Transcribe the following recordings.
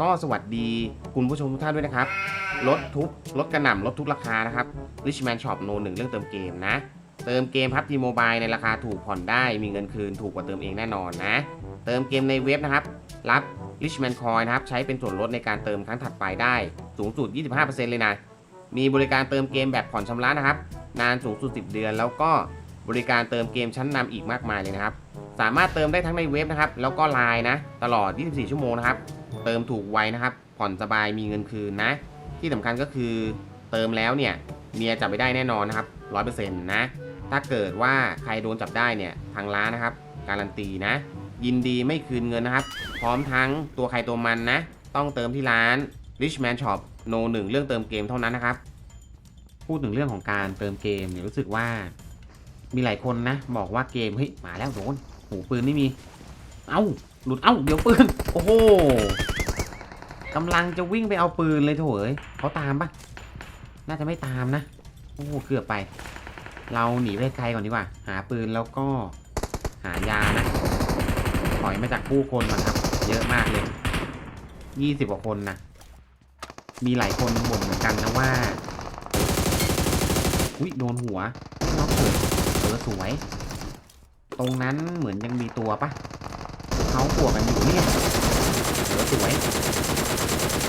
ก็สวัสดีคุณผู้ชมทุกท่านด้วยนะครับลดทุกลดกระหน่ำลดทุกราคานะครับ Richman Shop โนหนึ่งเรื่องเติมเกมนะ เติมเกมพับจีโมบายในราคาถูกผ่อนได้มีเงินคืนถูกกว่าเติมเองแน่นอนนะ เติมเกมในเว็บนะครับ รับ Richman Coin นะครับ ใช้เป็นส่วนลดในการเติมครั้งถัดไปได้ สูงสุด 25%เลยนะ มีบริการเติมเกมแบบผ่อนชำระนะครับ นานสูงสุด 10 เดือน แล้วก็บริการเติมเกมชั้นนำอีกมากมายเลยนะครับ สามารถเติมได้ทั้งในเว็บนะครับ แล้วก็ไลน์นะ ตลอด 24 ชั่วโมงนะครับ เติมถูกไวนะครับ ผ่อนสบายมีเงินคืนนะ ที่สำคัญก็คือเติมแล้วเนี่ยเมียจับไม่ได้แน่นอนนะครับ100%นะ ถ้าเกิดว่าใครโดนจับได้เนี่ยทางร้านนะครับ การันตีนะ ยินดีไม่คืนเงินนะครับ พร้อมทั้งตัวใครตัวมันนะ ต้องเติมที่ร้าน Richman Shop โนหนึ่งเรื่องเติมเกมเท่านั้นนะครับ พูดถึงเรื่องของการเติมเกมเนี่ยรู้สึกว่า มีหลายคนนะ บอกว่าเกมเฮ้ยมาแล้วโดนหูปืนไม่มี เอ้าหลุดเอ้าเดี๋ยวปืน โอ้โหกำลังจะวิ่งไปเอาปืนเลยโถเอ้ยเขาตามปะน่าจะไม่ตามนะ โอ้เกือบไป เราหนีไปไกลก่อนดีกว่า หาปืนแล้วก็หายานะถอยมาจากผู้คนก่อนครับ เยอะมากเลยยี่สิบกว่าคนนะมีหลายคนบ่นเหมือนกันนะว่า อุ้ยโดนหัวน็อกเลยเออสวย ตรงนั้นเหมือนยังมีตัวปะ เขวกกันอยู่เนี่ยเออสวย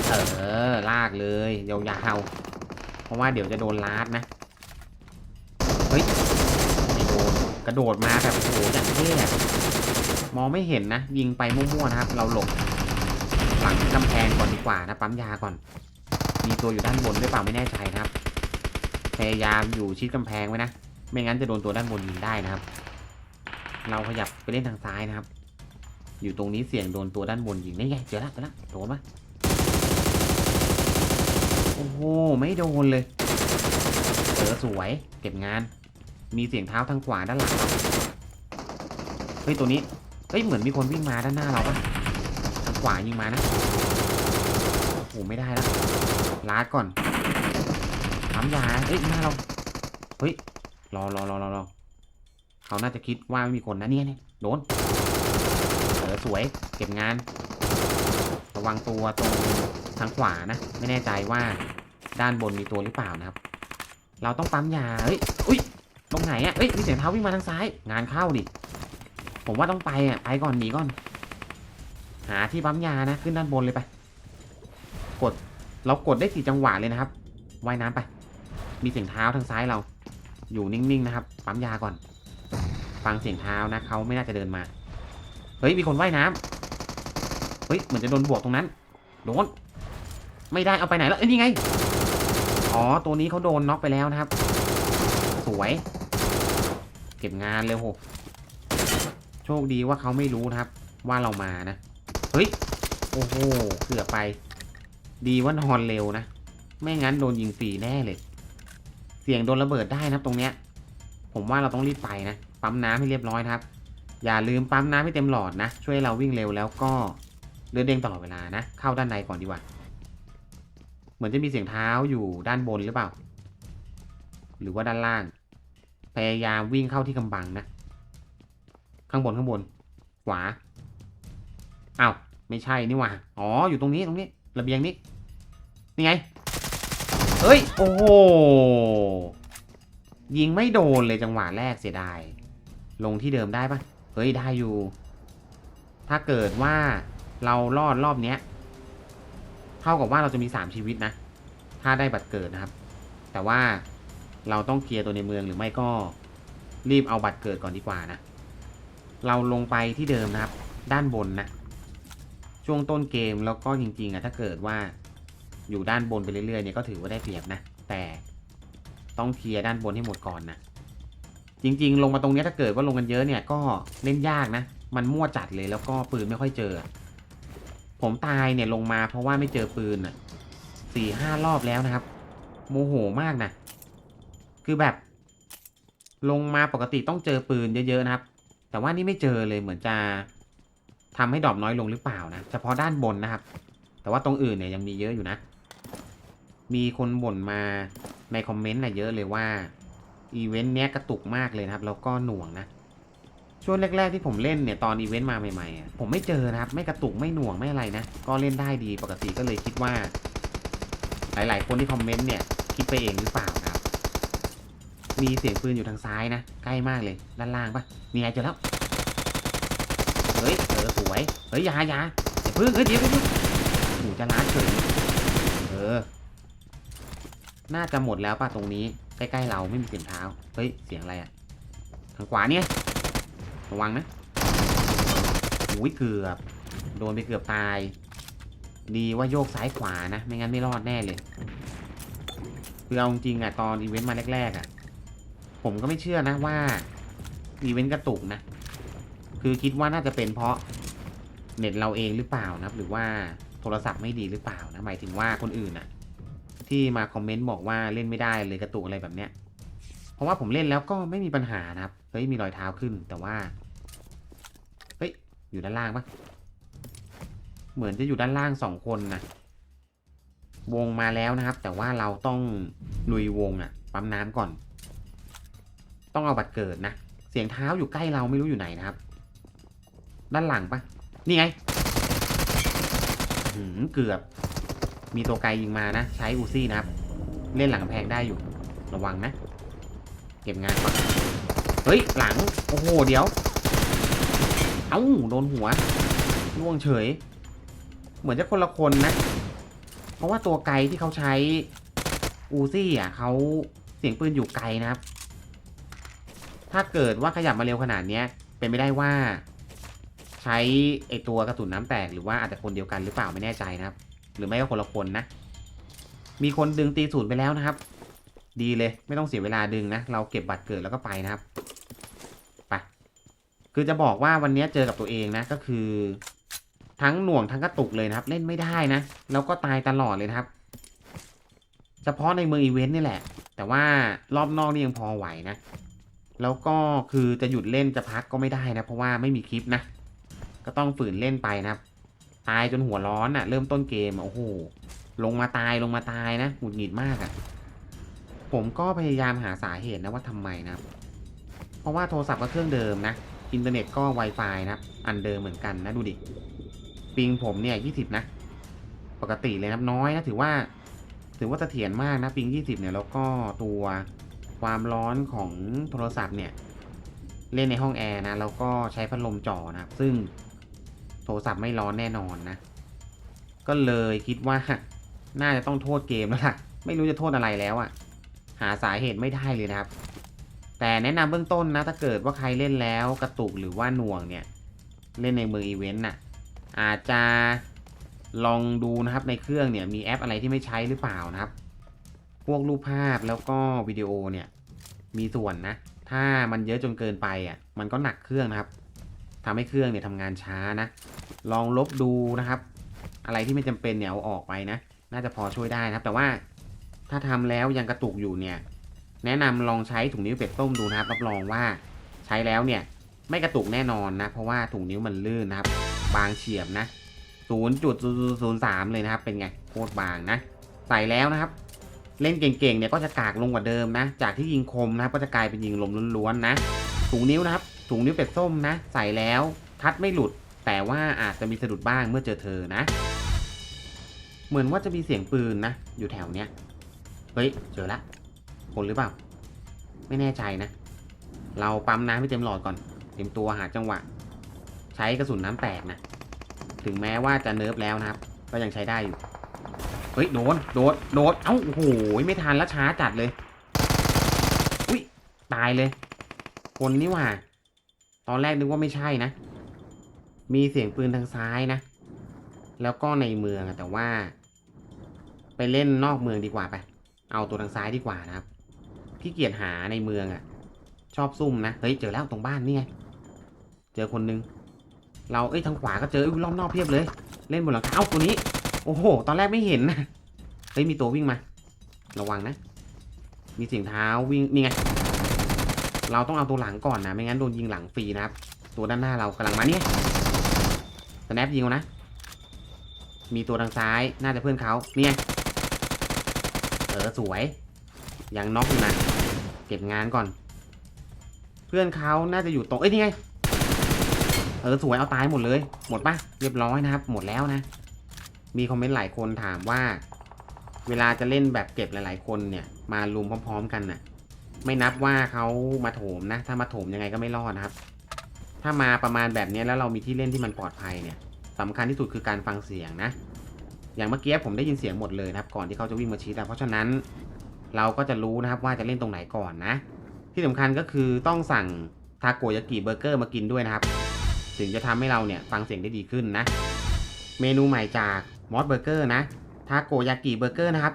เออ ลากเลยยาวๆเพราะว่าเดี๋ยวจะโดนลาดนะ เฮ้ยไม่โดนกระโดดมาแบบโอ้โหอย่างเท่มองไม่เห็นนะ ยิงไปมั่วๆนะครับ เราหลบหลังกำแพงก่อนดีกว่านะ ปั๊มยาก่อน มีตัวอยู่ด้านบนด้วยเปล่าไม่แน่ใจนะครับ พยายามอยู่ชิดกำแพงไว้นะ ไม่งั้นจะโดนตัวด้านบนยิงได้นะครับ เราขยับไปเล่นทางซ้ายนะครับ อยู่ตรงนี้เสี่ยงโดนตัวด้านบนยิงได้ไงเจอละเจอละโดนปะโอ้โหไม่โดนเลยเออสวยเก็บงาน มีเสียงเท้าทางขวาด้านหลังเฮ้ยตัวนี้เฮ้ยเหมือนมีคนวิ่งมาด้านหน้าเราปะทางขวายิงมานะโอ้โหไม่ได้แล้วลาดก่อนทำยาเฮ้ยหน้าเราเฮ้ยรอรอรอรอรอเขาน่าจะคิดว่าไม่มีคนนะเนี่ยเนี่ยโดน สวย เก็บงาน ระวังตัวตรงทางขวานะ ไม่แน่ใจว่าด้านบนมีตัวหรือเปล่านะครับ เราต้องปั๊มยา เฮ้ย อุ้ย ตรงไหนอะเฮ้ย มีเสียงเท้าวิ่งมาทางซ้าย งานเข้าดิ ผมว่าต้องไปอะ ไปก่อนหนีก่อน หาที่ปั๊มยานะ ขึ้นด้านบนเลยไป กด เรากดได้สี่จังหวะเลยนะครับ ว่ายน้ำไป มีเสียงเท้าทางซ้ายเรา อยู่นิ่งๆนะครับ ปั๊มยาก่อน ฟังเสียงเท้านะเขาไม่น่าจะเดินมา เฮ้ยมีคนว่ายน้ำเฮ้ยเหมือนจะโดนบวกตรงนั้นโดนไม่ได้เอาไปไหนแล้วเอ้ยนี่ไงอ๋อตัวนี้เขาโดนน็อกไปแล้วนะครับ สวย เก็บงานเลยโหโชคดีว่าเขาไม่รู้นะครับ ว่าเรามานะเฮ้ยโอ้โหเกือบไป ดีว่านอนเร็วนะไม่งั้นโดนยิงฟรีแน่เลย เสี่ยงโดนระเบิดได้นะครับตรงเนี้ย ผมว่าเราต้องรีบไปนะ ปั๊มน้ำให้เรียบร้อยนะครับ อย่าลืมปั๊มน้ำให้เต็มหลอดนะ ช่วยให้เราวิ่งเร็วแล้วก็เดินเด้งตลอดเวลานะ เข้าด้านในก่อนดีกว่า เหมือนจะมีเสียงเท้าอยู่ด้านบนหรือเปล่า หรือว่าด้านล่าง พยายามวิ่งเข้าที่กำบังนะ ข้างบนข้างบน ขวาอ้าวไม่ใช่นี่หว่า อ๋อ อยู่ตรงนี้ตรงนี้ระเบียงนี้ นี่ไง เอ้ย โอ้โห ยิงไม่โดนเลยจังหวะแรกเสียดาย ลงที่เดิมได้ปะ เฮ้ยได้อยู่ ถ้าเกิดว่าเรารอดรอบเนี้ย เท่ากับว่าเราจะมีสามชีวิตนะ ถ้าได้บัตรเกิดนะครับ แต่ว่าเราต้องเคลียร์ตัวในเมืองหรือไม่ก็รีบเอาบัตรเกิดก่อนดีกว่านะ เราลงไปที่เดิมนะครับ ด้านบนนะช่วงต้นเกมแล้วก็จริงๆอะถ้าเกิดว่าอยู่ด้านบนไปเรื่อยๆเนี่ยก็ถือว่าได้เปรียบนะ แต่ต้องเคลียร์ด้านบนให้หมดก่อนนะ จริง ๆ ลงมาตรงนี้ถ้าเกิดว่าลงกันเยอะเนี่ยก็เล่นยากนะ มันมั่วจัดเลยแล้วก็ปืนไม่ค่อยเจอ ผมตายเนี่ยลงมาเพราะว่าไม่เจอปืนอะสี่ห้ารอบแล้วนะครับ โมโหมากนะ คือแบบ ลงมาปกติต้องเจอปืนเยอะๆนะครับ แต่ว่านี่ไม่เจอเลยเหมือนจะทำให้ดรอปน้อยลงหรือเปล่านะ เฉพาะด้านบนนะครับ แต่ว่าตรงอื่นเนี่ยยังมีเยอะอยู่นะ มีคนบ่นมาในคอมเมนต์นะเยอะเลยว่า อีเวนต์เนี้ยกระตุกมากเลยนะครับ แล้วก็หน่วงนะ ช่วงแรก ๆ ที่ผมเล่นเนี่ยตอนอีเวนต์มาใหม่ๆอะผมไม่เจอนะครับ ไม่กระตุกไม่หน่วงไม่อะไรนะ ก็เล่นได้ดีปกติก็เลยคิดว่า หลาย ๆ คนที่คอมเมนต์เนี่ยคิดไปเองหรือเปล่าครับ มีเสียงปืนอยู่ทางซ้ายนะ ใกล้มากเลย ด้านล่างปะนี่ไงเจอแล้ว เฮ้ยเออสวย เฮ้ยยายาอย่าเพิ่งเฮ้ยเดี๋ยวเดี๋ยวหนูจะล้าเฉยเออ น่าจะหมดแล้วป่ะตรงนี้ ใกล้ๆเราไม่มีเสียงเท้า เฮ้ย เสียงอะไรอะทางขวาเนี่ย ระวังนะอุ้ยเกือบ โดนไปเกือบตาย ดีว่าโยกซ้ายขวานะ ไม่งั้นไม่รอดแน่เลย คือเอาจริงอะตอนอีเวนต์มาแรกๆอะผมก็ไม่เชื่อนะว่าอีเวนต์กระตุกนะ คือคิดว่าน่าจะเป็นเพราะเน็ตเราเองหรือเปล่านะครับ หรือว่าโทรศัพท์ไม่ดีหรือเปล่านะ หมายถึงว่าคนอื่นอะ ที่มาคอมเมนต์บอกว่าเล่นไม่ได้เลยกระตุกอะไรแบบเนี้ย เพราะว่าผมเล่นแล้วก็ไม่มีปัญหานะครับ เฮ้ยมีรอยเท้าขึ้นแต่ว่า เฮ้ยอยู่ด้านล่างปะเหมือนจะอยู่ด้านล่างสองคนนะวงมาแล้วนะครับ แต่ว่าเราต้องลุยวงอะปั๊มน้ำก่อน ต้องเอาบัตรเกิดนะ เสียงเท้าอยู่ใกล้เราไม่รู้อยู่ไหนนะครับ ด้านหลังปะนี่ไงเกือบ มีตัวไกลยิงมานะ ใช้อูซี่นะครับ เล่นหลังแพงได้อยู่ ระวังนะ เก็บงานก่อนเฮ้ย หลัง โอ้โห เดี๋ยว เอ้า โดนหัวล่วงเฉย เหมือนจะคนละคนนะ เพราะว่าตัวไกลที่เขาใช้อูซี่อะเขาเสียงปืนอยู่ไกลนะครับ ถ้าเกิดว่าขยับมาเร็วขนาดเนี้ย เป็นไม่ได้ว่า ใช้ไอตัวกระสุนน้ำแตกหรือว่าอาจจะคนเดียวกันหรือเปล่าไม่แน่ใจนะครับ หรือไม่ก็คนละคนนะ มีคนดึงตีศูนย์ไปแล้วนะครับ ดีเลยไม่ต้องเสียเวลาดึงนะ เราเก็บบัตรเกิดแล้วก็ไปนะครับไปคือจะบอกว่าวันนี้เจอกับตัวเองนะก็คือ ทั้งหน่วงทั้งกระตุกเลยนะครับ เล่นไม่ได้นะ แล้วก็ตายตลอดเลยนะครับ เฉพาะในเมืองอีเวนต์นี่แหละ แต่ว่ารอบนอกนี่ยังพอไหวนะ แล้วก็คือจะหยุดเล่นจะพักก็ไม่ได้นะ เพราะว่าไม่มีคลิปนะ ก็ต้องฝืนเล่นไปนะครับ ตายจนหัวร้อนอะ่ะ เริ่มต้นเกมโอ้โหลงมาตายลงมาตายนะหงุดหงิดมากอะ่ะ ผมก็พยายามหาสาเหตุนะว่าทำไมนะเพราะว่าโทรศัพท์ก็เครื่องเดิมนะอินเทอร์เน็ตก็ Wi-Fi นะอันเดิมเหมือนกันนะดูดิปิงผมเนี่ย20นะ ปกติเลยนะน้อยนะถือว่า ถือว่าเสถียรมากนะปิง20เนี่ยแล้วก็ตัวความร้อนของโทรศัพท์เนี่ย เล่นในห้องแอร์นะแล้วก็ใช้พัดลมจ่อนะซึ่ง โทรศัพท์ไม่ร้อนแน่นอนนะ ก็เลยคิดว่าน่าจะต้องโทษเกมแล้วล่ะ ไม่รู้จะโทษอะไรแล้วอะ่ะ หาสาเหตุไม่ได้เลยนะครับ แต่แนะนำเบื้องต้นนะ ถ้าเกิดว่าใครเล่นแล้วกระตุกหรือว่าหน่วงเนี่ย เล่นในเมืองอีเวนต์น่ะ อาจจะลองดูนะครับในเครื่องเนี่ยมีแอปอะไรที่ไม่ใช้หรือเปล่านะครับ พวกรูปภาพแล้วก็วิดีโอเนี่ยมีส่วนนะ ถ้ามันเยอะจนเกินไปอะ มันก็หนักเครื่องนะครับ ทำให้เครื่องเนี่ยทำงานช้านะ ลองลบดูนะครับ อะไรที่ไม่จำเป็นเนี่ยเอาออกไปนะ น่าจะพอช่วยได้นะครับ แต่ว่าถ้าทำแล้วยังกระตุกอยู่เนี่ย แนะนำลองใช้ถุงนิ้วเป็ดต้มดูนะครับ รับรองว่าใช้แล้วเนี่ยไม่กระตุกแน่นอนนะ เพราะว่าถุงนิ้วมันลื่นนะครับ บางเฉียบนะ 0.003 เลยนะครับ เป็นไงโคตรบางนะ ใส่แล้วนะครับ เล่นเก่งๆเนี่ยก็จะกากลงกว่าเดิมนะ จากที่ยิงคมนะครับก็จะกลายเป็นยิงลมล้วนๆนะถุงนิ้วนะครับ ถุงนิ้วเป็ดส้มนะ ใส่แล้วทัดไม่หลุด แต่ว่าอาจจะมีสะดุดบ้างเมื่อเจอเธอนะ เหมือนว่าจะมีเสียงปืนนะ อยู่แถวเนี้ย เฮ้ย เจอละ คนหรือเปล่า ไม่แน่ใจนะ เราปั๊มน้ำให้เต็มหลอดก่อน เตรียมตัวหาจังหวะ ใช้กระสุนน้ำแตกนะ ถึงแม้ว่าจะเนิร์ฟแล้วนะครับ ก็ยังใช้ได้อยู่ เฮ้ย โดน โดน โดน เอ้า โอ้โห ไม่ทันแล้วช้าจัดเลย อุ้ย ตายเลย คนนี่ว่า ตอนแรกนึกว่าไม่ใช่นะ มีเสียงปืนทางซ้ายนะ แล้วก็ในเมืองแต่ว่า ไปเล่นนอกเมืองดีกว่าไป เอาตัวทางซ้ายดีกว่านะครับ พี่เกียจหาในเมืองอะชอบซุ่มนะ เฮ้ยเจอแล้วตรงบ้านนี่ไง เจอคนนึง เราเอ้ยทางขวาก็เจออุ้ยรอบนอกเพียบเลย เล่นบนหลังคาเอ้าตัวนี้ โอ้โห ตอนแรกไม่เห็นนะ เฮ้ยมีตัววิ่งมา ระวังนะ มีเสียงเท้าวิ่งนี่ไง เราต้องเอาตัวหลังก่อนนะ ไม่งั้นโดนยิงหลังฟรีนะครับ ตัวด้านหน้าเรากำลังมาเนี่ยสแนปยิงเอานะ มีตัวทางซ้าย น่าจะเพื่อนเขาเนี่ยเออสวย ยังน็อกอยู่นะ เก็บงานก่อน เพื่อนเขาน่าจะอยู่ตรง เอ้ยนี่ไงออสวยเอาตายหมดเลย หมดปะเรียบร้อยนะครับ หมดแล้วนะ มีคอมเมนต์หลายคนถามว่า เวลาจะเล่นแบบเก็บหลาย ๆ คนเนี่ย มารุมพร้อม ๆ กันน่ะ ไม่นับว่าเขามาโถมนะ ถ้ามาโถมยังไงก็ไม่รอดนะครับ ถ้ามาประมาณแบบนี้แล้วเรามีที่เล่นที่มันปลอดภัยเนี่ยสำคัญที่สุดคือการฟังเสียงนะ อย่างเมื่อกี้ผมได้ยินเสียงหมดเลยนะครับ ก่อนที่เขาจะวิ่งมาชี้แต่เพราะฉะนั้นเราก็จะรู้นะครับว่าจะเล่นตรงไหนก่อนนะ ที่สำคัญก็คือต้องสั่งทาโกยากิเบอร์เกอร์มากินด้วยนะครับ ถึงจะทำให้เราเนี่ยฟังเสียงได้ดีขึ้นนะ เมนูใหม่จากมอสเบอร์เกอร์นะทาโกยากิเบอร์เกอร์นะครับ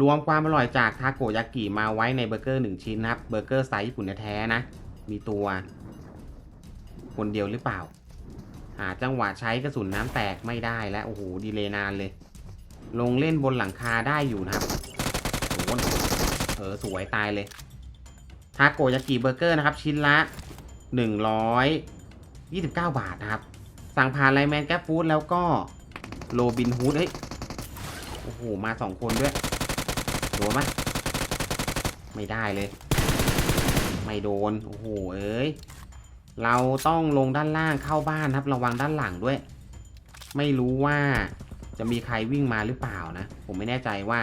รวมความอร่อยจากทาโกยากิมาไว้ในเบอร์เกอร์หนึ่งชิ้นนะครับ เบอร์เกอร์สไตล์ญี่ปุ่นแท้ๆนะ มีตัว คนเดียวหรือเปล่า หาจังหวะใช้กระสุนน้ำแตกไม่ได้แล้วโอ้โหดีเลยนานเลย ลงเล่นบนหลังคาได้อยู่นะครับโอ้โหเออสวยตายเลยทาโกยากิเบอร์เกอร์นะครับ ชิ้นละ 129 บาทนะครับ สั่งผ่านไลแมนแก๊ปฟู้ดแล้วก็โรบินฮูดเฮ้ยโอ้โห มาสองคนด้วย โดนไหมไม่ได้เลย ไม่โดน โอ้โห เอ้ย เราต้องลงด้านล่างเข้าบ้านครับ ระวังด้านหลังด้วย ไม่รู้ว่าจะมีใครวิ่งมาหรือเปล่านะ ผมไม่แน่ใจว่า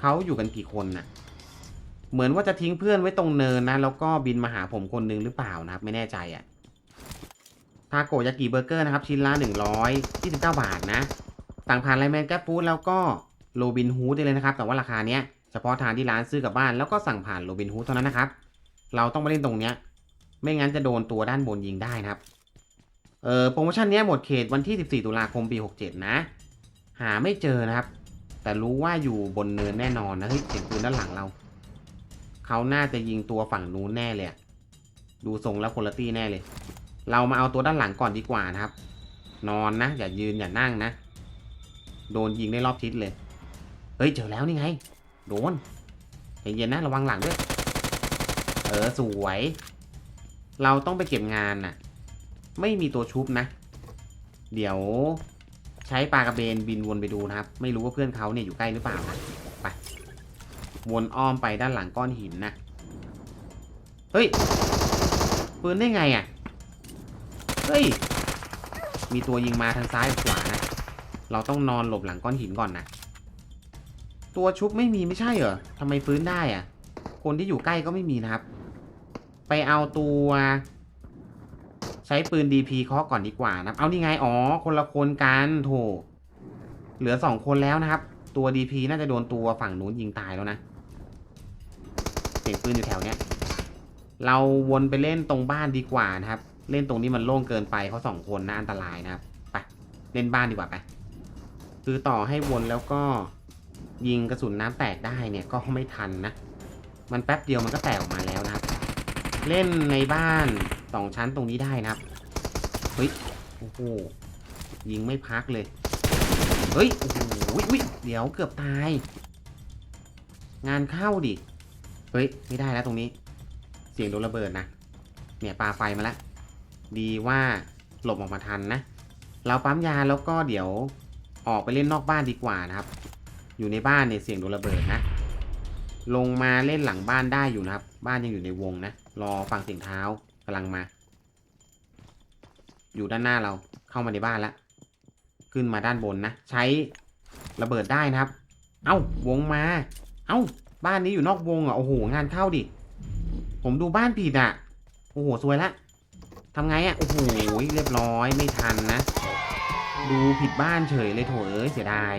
เขาอยู่กันกี่คนน่ะ เหมือนว่าจะทิ้งเพื่อนไว้ตรงเนินนะ แล้วก็บินมาหาผมคนนึงหรือเปล่านะครับ ไม่แน่ใจอะ่ะทาโกยากิเบอร์เกอร์นะครับ ชิ้นละ129 บาทนะ สั่งผ่านไลน์แมนแก๊ปฟู้ดแล้วก็ โรบินฮูดได้เลยนะครับ แต่ว่าราคาเนี้ยเฉพาะทานที่ร้านซื้อกลับบ้านแล้วก็สั่งผ่านโรบินฮูดเท่านั้นนะครับ เราต้องมาเล่นตรงเนี้ย ไม่งั้นจะโดนตัวด้านบนยิงได้นะครับ เออโปรโมชั่นเนี้ยหมดเขตวันที่ 14 ตุลาคมปี 67 นะ หาไม่เจอนะครับ แต่รู้ว่าอยู่บนเนินแน่นอนนะเฮ้ยเสียงปืนด้านหลังเรา เขาน่าจะยิงตัวฝั่งนู้นแน่เลยดูทรงแล้วคุณตี้แน่เลย เรามาเอาตัวด้านหลังก่อนดีกว่านะครับ นอนนะ อย่ายืนอย่านั่งนะ โดนยิงได้รอบทิศเลย เฮ้ยเจอแล้วนี่ไง โดนใจเย็นนะระวังหลังด้วย เออสวย เราต้องไปเก็บงานน่ะ ไม่มีตัวชุบนะ เดี๋ยวใช้ปลากระเบนบินวนไปดูนะครับ ไม่รู้ว่าเพื่อนเขาเนี่ยอยู่ใกล้หรือเปล่านะไปวนอ้อมไปด้านหลังก้อนหินนะเฮ้ยปืนได้ไงอะ่ะเฮ้ยมีตัวยิงมาทางซ้ายขวานะ เราต้องนอนหลบหลังก้อนหินก่อนนะ ตัวชุบไม่มีไม่ใช่เหรอทำไมฟื้นได้อะ่ะคนที่อยู่ใกล้ก็ไม่มีนะครับ ไปเอาตัว ใช้ปืน DP เคาะก่อนดีกว่านะเอานี่ไง อ๋อ คนละคนกันโถเหลือสองคนแล้วนะครับ ตัว DP น่าจะโดนตัวฝั่งนู้นยิงตายแล้วนะเสียงปืนอยู่แถวเนี้ยเราวนไปเล่นตรงบ้านดีกว่านะครับ เล่นตรงนี้มันโล่งเกินไปเขาสองคนน่าอันตรายนะครับไปเล่นบ้านดีกว่าไป คือต่อให้วนแล้วก็ ยิงกระสุนน้ำแตกได้เนี่ยก็ไม่ทันนะ มันแป๊บเดียวมันก็แตกออกมาแล้วนะครับ เล่นในบ้านสองชั้นตรงนี้ได้นะครับ เฮ้ย โอ้โห ยิงไม่พักเลย เฮ้ย โอ้โหอุ๊ยเดี๋ยวเกือบตาย งานเข้าดิ เฮ้ย ไม่ได้แล้วตรงนี้ เสียงโดนระเบิดนะ เนี่ยปาไฟมาแล้ว ดีว่าหลบออกมาทันนะ เราปั๊มยาแล้วก็เดี๋ยวออกไปเล่นนอกบ้านดีกว่านะครับ อยู่ในบ้านเนี่ยเสี่ยงโดนระเบิดนะ ลงมาเล่นหลังบ้านได้อยู่นะครับ บ้านยังอยู่ในวงนะ รอฟังเสียงเท้ากำลังมา อยู่ด้านหน้าเราเข้ามาในบ้านแล้ว ขึ้นมาด้านบนนะ ใช้ระเบิดได้นะครับ เอ้าวงมา เอ้า บ้านนี้อยู่นอกวงอะโอ้โหงานเข้าดิ ผมดูบ้านผิดอะ โอ้โหสวยละทำไงอะโอ้โหเรียบร้อยไม่ทันนะ ดูผิดบ้านเฉยเลยโถเอ้ยเสียดาย